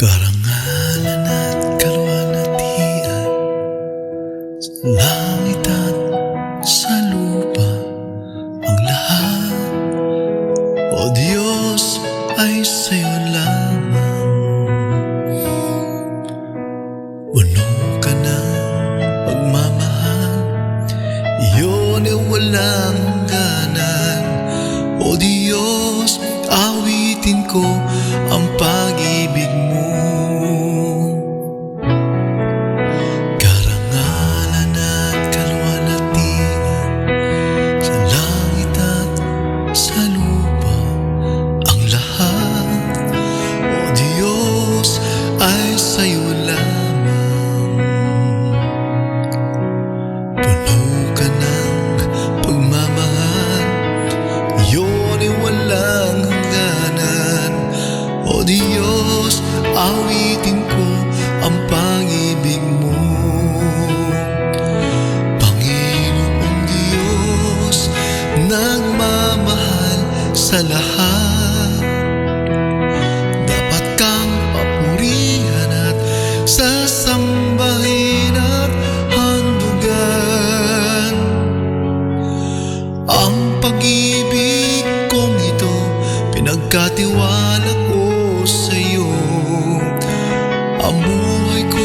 Karangalan at kalwalatian Sa langit at sa lupa Ang lahat. O Diyos ay sa'yo lamang. Puno ka ng pagmamahal. Iyon ay walang hangganan O Diyos, awitin ko ang pag-ibig Diyos, ay sa'yo lamang. Puno ka ng pagmamahal. Yun ay walang hangganan. O Diyos, awitin ko ang pag-ibig mo. Panginoong Diyos, nagmamahal sa lahat pag-ibig kong ito Pinagkatiwala ko sa'yo. Ang buhay ko